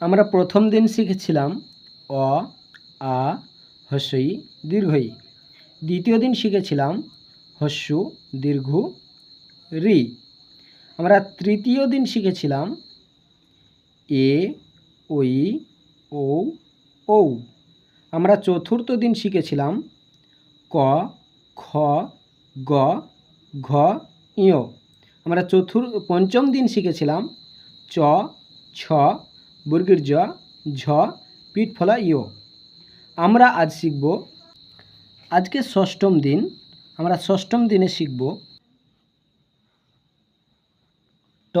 আমরা প্রথম দিন শিখেছিলাম অ, আ, হস্যই, দীর্ঘই। দ্বিতীয় দিন শিখেছিলাম হস্যু, দীর্ঘ, রি। আমরা তৃতীয় দিন শিখেছিলাম এ, ওই ও ঔ। আমরা চতুর্থ দিন শিখেছিলাম ক, খ, গ, ঘ, ইয়। আমরা চতুর, পঞ্চম দিন শিখেছিলাম চ, ছ বর্গের জ, ঝ, পিঠ ফলা ইয়। আমরা আজ শিখব, আজকে ষষ্ঠম দিন, আমরা ষষ্ঠম দিনে শিখব, ট,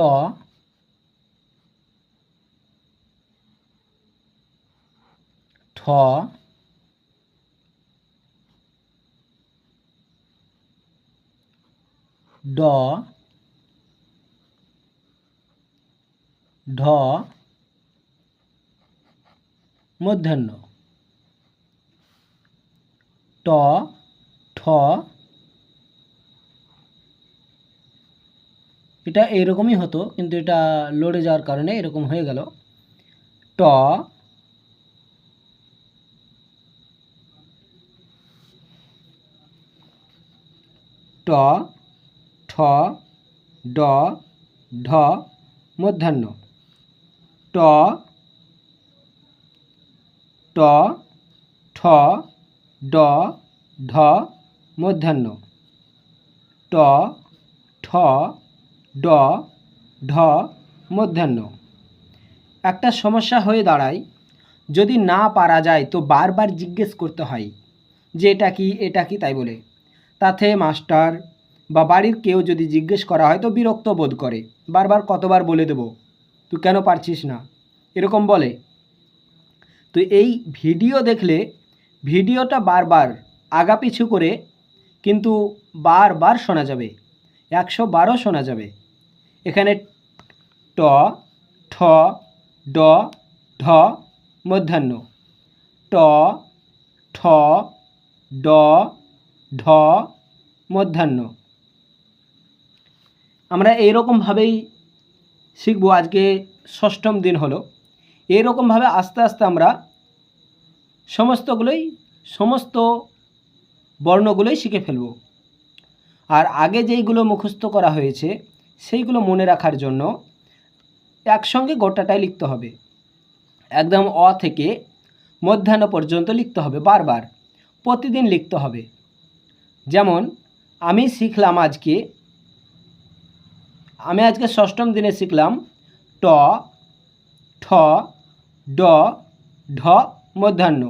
ঠ, ড, ঢ মধ্যাহ্ন। ট, ঠ। এটা এরকমই হতো, কিন্তু এটা লড়ে যাওয়ার কারণে এরকম হয়ে গেল। ট ট, ঠ, ড, ঢ, মধ্যাহ্ন। ট ট, ঠ, ড ঢ মধ্যাহ্ন। ট, ঠ, ড ঢ মধ্যাহ্ন। একটা সমস্যা হয়ে দাঁড়ায়, যদি না পারা যায় তো বারবার জিজ্ঞেস করতে হয়, যে এটা কি এটা কি, তাই বলে। তাতে মাস্টার বা বাড়ির কেউ যদি জিজ্ঞেস করা হয় তো বিরক্ত বোধ করে। বারবার কতবার বলে দেবো, তুই কেন পারছিস না? এরকম বলে। তো এই ভিডিও দেখলে ভিডিওটা বারবার আগাপিছু করে কিন্তু বারবার শোনা যাবে। একশো বারো শোনা যাবে। এখানে ট, ঠ, ড ঢ মধ্যাহ্ন। ট, ঠ, ড ঢ মধ্যাহ্ন। আমরা এইরকমভাবেই শিখব। আজকে ষষ্ঠম দিন হলো। এইরকমভাবে আস্তে আস্তে আমরা সমস্তগুলোই, সমস্ত বর্ণগুলোই শিখে ফেলব। আর আগে যেইগুলো মুখস্থ করা হয়েছে, সেইগুলো মনে রাখার জন্য একসঙ্গে গোটাটাই লিখতে হবে। একদম অ থেকে মধ্যাহ্ন পর্যন্ত লিখতে হবে বারবার। প্রতিদিন লিখতে হবে। যেমন, আমি শিখলাম আজকে, আমি আজকে ষষ্ঠম দিনে শিখলাম ট, ঠ ড ঢ মধ্যাহ্ন।